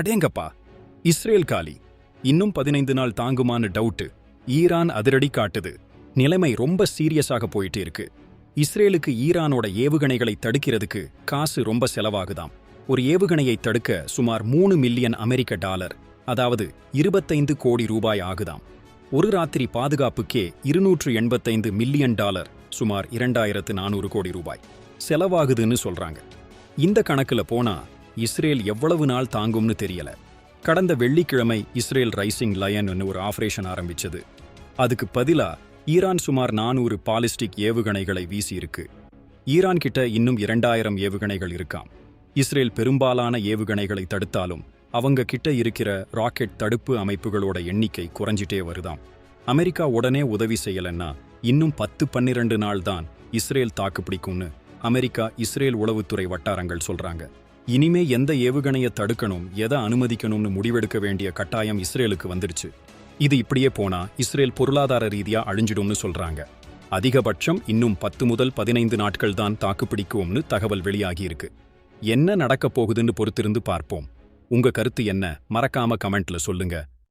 அடேங்கப்பா இஸ்ரேல் காலி. இன்னும் பதினைந்து நாள் தாங்குமான்னு டவுட்டு ஈரான் அதிரடி காட்டுது. நிலைமை ரொம்ப சீரியஸாக போயிட்டு இருக்கு. இஸ்ரேலுக்கு ஈரானோட ஏவுகணைகளை தடுக்கிறதுக்கு காசு ரொம்ப செலவாகுதாம். ஒரு ஏவுகணையை தடுக்க சுமார் மூணு மில்லியன் அமெரிக்க டாலர் அதாவது இருபத்தைந்து கோடி ரூபாய் ஆகுதாம். ஒரு ராத்திரி பாதுகாப்புக்கே இருநூற்று எண்பத்தைந்து மில்லியன் டாலர் சுமார் இரண்டாயிரத்து நானூறு கோடி ரூபாய். செலவாகுதுன்னு சொல்றாங்க. இந்த கணக்குல போனா இஸ்ரேல் எவ்வளவு நாள் தாங்கும்னு தெரியல. கடந்த வெள்ளிக்கிழமை இஸ்ரேல் ரைசிங் லயன் ஒரு ஆபரேஷன் ஆரம்பிச்சது. அதுக்கு பதிலா ஈரான் சுமார் நானூறு பாலிஸ்டிக் ஏவுகணைகளை வீசியிருக்கு. ஈரான் கிட்ட இன்னும் இரண்டாயிரம் ஏவுகணைகள் இருக்காம். இஸ்ரேல் பெரும்பாலான ஏவுகணைகளை தடுத்தாலும் அவங்க கிட்ட இருக்கிற ராக்கெட் தடுப்பு அமைப்புகளோட எண்ணிக்கை குறைஞ்சிட்டே வருதாம். அமெரிக்கா உடனே உதவி செய்யலன்னா இன்னும் பத்து பன்னிரண்டு நாள் தான் இஸ்ரேல் தாக்குப்பிடிக்கும்னு அமெரிக்கா இஸ்ரேல் உளவுத்துறை வட்டாரங்கள் சொல்றாங்க. இனிமே எந்த ஏவுகணையை தடுக்கணும் எதை அனுமதிக்கணும்னு முடிவெடுக்க வேண்டிய கட்டாயம் இஸ்ரேலுக்கு வந்துருச்சு இது இப்படியே போனா இஸ்ரேல் பொருளாதார ரீதியா அழிஞ்சிடும்னு சொல்றாங்க. அதிகபட்சம் இன்னும் பத்து முதல் பதினைந்து நாட்கள் தான் தாக்குப்பிடிக்கும்னு தகவல் வெளியாகியிருக்கு என்ன நடக்கப் போகுதுன்னு பொறுத்திருந்து பார்ப்போம். உங்க கருத்து என்ன? மறக்காம கமெண்ட்ல சொல்லுங்க.